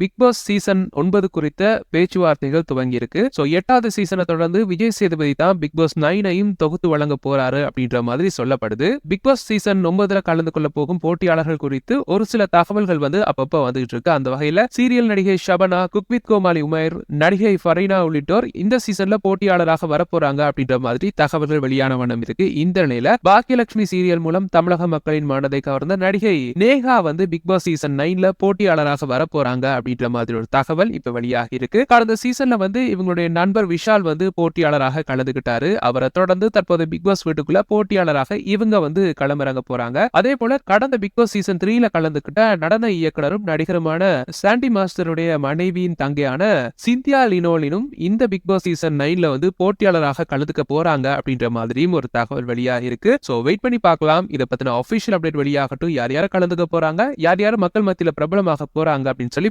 Big Boss season ஒன்பது குறித்த பேச்சுவார்த்தைகள் துவங்கியிருக்கு. ஸோ எட்டாவது சீசனை தொடர்ந்து விஜய் சேதுபதி தான் பிக் பாஸ் நைனையும் தொகுத்து வழங்க போறாரு அப்படின்ற மாதிரி சொல்லப்படுது. பிக் பாஸ் சீசன் ஒன்பதுல கலந்து கொள்ள போகும் போட்டியாளர்கள் குறித்து ஒரு சில தகவல்கள் வந்து அப்பப்ப வந்துகிட்டு இருக்கு. அந்த வகையில சீரியல் நடிகை ஷபனா குக்வித் கோமாளி உமேர் நடிகை ஃபரீனா உள்ளிட்டோர் இந்த சீசன்ல போட்டியாளராக வரப்போறாங்க அப்படின்ற மாதிரி தகவல்கள் வெளியான வண்ணம் இருக்கு. இந்த நிலையில பாக்கியலட்சுமி சீரியல் மூலம் தமிழக மக்களின் மனதை கவர்ந்த நடிகை நேகா வந்து பிக் பாஸ் சீசன் நைன்ல போட்டியாளராக வரப்போறாங்க அப்படின்ற மாதிரி ஒரு தகவல் இப்ப வெளியாகி இருக்கு. கடந்த சீசன்ல வந்து இவங்களுடைய நண்பர் விஷால் வந்து போட்டியாளராக கலந்துகிட்டாரு. அவரை தொடர்ந்து தற்போது பிக் பாஸ் வீட்டுக்குள்ள போட்டியாளராக இவங்க வந்து களமிறங்க போறாங்க. அதே போல கடந்த பிக் பாஸ் சீசன் த்ரீல கலந்துகிட்ட நடன இயக்குனரும் நடிகருமான சாண்டி மாஸ்டருடைய மனைவியின் தங்கையான சிந்தியா லினோலினும் இந்த பிக் பாஸ் சீசன் நைன்ல வந்து போட்டியாளராக கலந்துக்க போறாங்க அப்படின்ற மாதிரியும் ஒரு தகவல் வெளியாக இருக்கு. சோ வெயிட் பண்ணி பார்க்கலாம். இதை பத்தின அபிஷியல் அப்டேட் வெளியாகட்டும். யார் யார் கலந்துக்க போறாங்க? யார் யார் மக்கள் மத்தியில பிரபலமாக போறாங்க அப்படின்னு சொல்லி